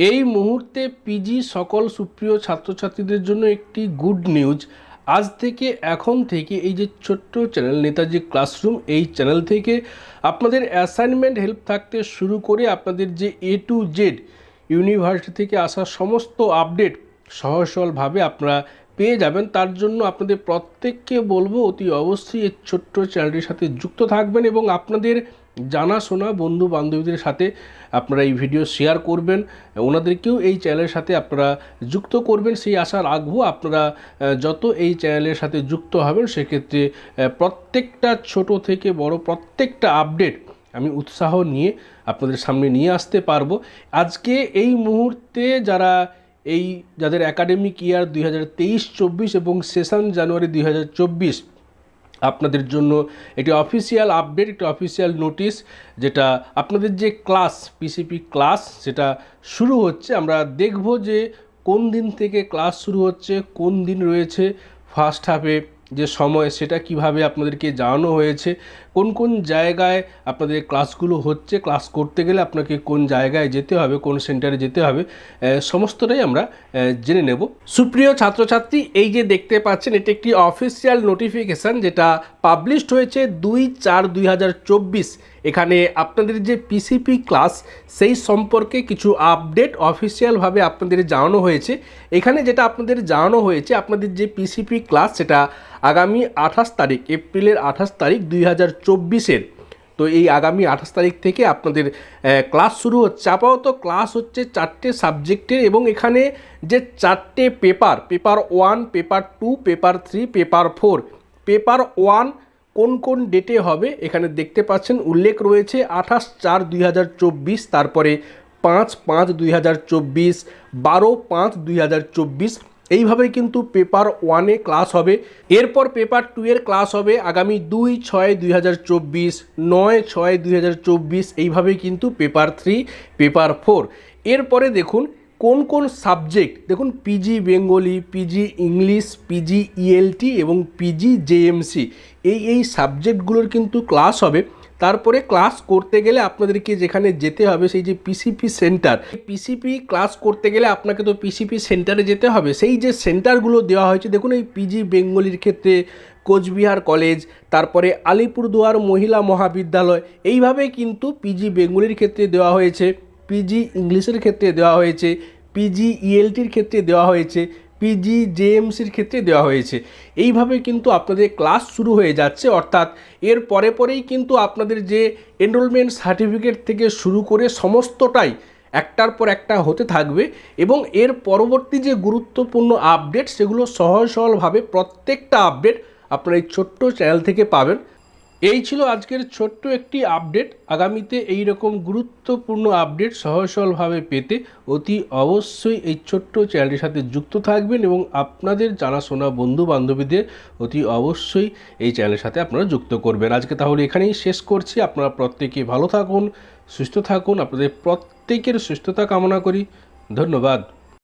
এই মুহূর্তে পিজি সকল সুপ্রিয় ছাত্রছাত্রীদের জন্য একটি গুড নিউজ আজ থেকে এখন থেকে এই যে ছোট্ট চ্যানেল নেতাজি ক্লাসরুম এই চ্যানেল থেকে আপনাদের অ্যাসাইনমেন্ট হেল্প থাকতে শুরু করে আপনাদের যে এ টু জেড ইউনিভার্সিটি থেকে আসা সমস্ত আপডেট সহজ সরলভাবে আপনারা পেয়ে যাবেন। তার জন্য আপনাদের প্রত্যেককে বলব অতি অবশ্যই এই ছোট্ট চ্যানেলটির সাথে যুক্ত থাকবেন এবং আপনাদের জানাশোনা বন্ধু বান্ধবীদের সাথে আপনারা এই ভিডিও শেয়ার করবেন, ওনাদেরকেও এই চ্যানেলের সাথে আপনারা যুক্ত করবেন, সেই আশা রাখব আপনারা যত এই চ্যানেলের সাথে যুক্ত হবেন, সেক্ষেত্রে প্রত্যেকটা ছোট থেকে বড় প্রত্যেকটা আপডেট আমি উৎসাহ নিয়ে আপনাদের সামনে নিয়ে আসতে পারব। আজকে এই মুহূর্তে যারা এই, যাদের একাডেমিক ইয়ার দুই হাজার তেইশ, চব্বিশ এবং সেশন জানুয়ারি দুই হাজার চব্বিশ আপনাদের জন্য এটি অফিসিয়াল আপডেট একটি অফিসিয়াল নোটিশ যেটা আপনাদের যে ক্লাস পিসিপি ক্লাস সেটা শুরু হচ্ছে। আমরা দেখব যে কোন দিন থেকে ক্লাস শুরু হচ্ছে, কোন দিন রয়েছে ফার্স্ট হাফে যে সময়, সেটা কীভাবে আপনাদেরকে জানানো হয়েছে। কোন কোন জায়গায় আপনাদের ক্লাসগুলো হচ্ছে? ক্লাস করতে গেলে আপনাকে কোন জায়গায় যেতে হবে, কোন সেন্টারে যেতে হবে সমস্তটাই আমরা জেনে নেব। সুপ্রিয় ছাত্রছাত্রী, এই যে দেখতে পাচ্ছেন, এটি একটি অফিসিয়াল নোটিফিকেশান যেটা পাবলিশড হয়েছে দুই চার দুই এখানে আপনাদের যে পিসিপি ক্লাস, সেই সম্পর্কে কিছু আপডেট অফিসিয়ালভাবে আপনাদের জানানো হয়েছে। এখানে যেটা আপনাদের জানানো হয়েছে, আপনাদের যে পিসিপি ক্লাস, সেটা আগামী আঠাশ তারিখ, এপ্রিলের আঠাশ তারিখ দুই হাজার চব্বিশের। তো এই আগামী আঠাশ তারিখ থেকে আপনাদের ক্লাস শুরু হচ্ছে। আপাতত ক্লাস হচ্ছে চারটে সাবজেক্টের এবং এখানে যে চারটে paper paper one, paper two, paper three, paper four, paper one কোন কোন ডেটে হবে এখানে দেখতে পাচ্ছেন, উল্লেখ রয়েছে আঠাশ চার দুই তারপরে পাঁচ পাঁচ দুই হাজার চব্বিশ, বারো পাঁচ দুই হাজার চব্বিশ এইভাবে কিন্তু পেপার ওয়ানে ক্লাস হবে। এরপর পেপার টু এর ক্লাস হবে আগামী দুই ছয় দুই হাজার চব্বিশ, নয় ছয় দুই হাজার চব্বিশ, এইভাবেই কিন্তু পেপার থ্রি, পেপার ফোর। এরপরে দেখুন কোন কোন সাবজেক্ট, দেখুন PG Bengali PG English PG ELT এবং পিজি জেএমসি এই এই সাবজেক্টগুলোর কিন্তু ক্লাস হবে। তারপরে ক্লাস করতে গেলে আপনাদেরকে যেখানে যেতে হবে, সেই যে পিসিপি সেন্টার পিসিপি ক্লাস করতে গেলে আপনাকে তো পিসিপি সেন্টারে যেতে হবে। সেই যে সেন্টারগুলো দেওয়া হয়েছে, দেখুন এই পিজি বেঙ্গলির ক্ষেত্রে, কোচবিহার কলেজ তারপরে আলিপুরদুয়ার মহিলা মহাবিদ্যালয়, এইভাবে কিন্তু পিজি বেঙ্গলির ক্ষেত্রে দেওয়া হয়েছে পিজি ইংলিশের ক্ষেত্রে দেওয়া হয়েছে পিজি ইএলটির ক্ষেত্রে দেওয়া হয়েছে পিজি জেএমসির ক্ষেত্রে দেওয়া হয়েছে। এইভাবে কিন্তু আপনাদের ক্লাস শুরু হয়ে যাচ্ছে, অর্থাৎ এর পরে পরেই কিন্তু আপনাদের যে এনরোলমেন্ট সার্টিফিকেট থেকে শুরু করে সমস্তটাই একটার পর একটা হতে থাকবে এবং এর পরবর্তী যে গুরুত্বপূর্ণ আপডেট সেগুলো সহজ সরলভাবে প্রত্যেকটা আপডেট আপনারা এই ছোট্ট চ্যানেল থেকে পাবেন। এই ছিল আজকের ছোট্ট একটি আপডেট। আগামীতে এই রকম গুরুত্বপূর্ণ আপডেট সহজ সরলভাবে পেতে অতি অবশ্যই এই ছোট্ট চ্যানেলটির সাথে যুক্ত থাকবেন এবং আপনাদের জানাশোনা বন্ধু বান্ধবীদের অতি অবশ্যই এই চ্যানেলের সাথে আপনারা যুক্ত করবেন। আজকে তাহলে এখানেই শেষ করছি। আপনারা প্রত্যেকে ভালো থাকুন, সুস্থ থাকুন। আপনাদের প্রত্যেকের সুস্থতা কামনা করি। ধন্যবাদ।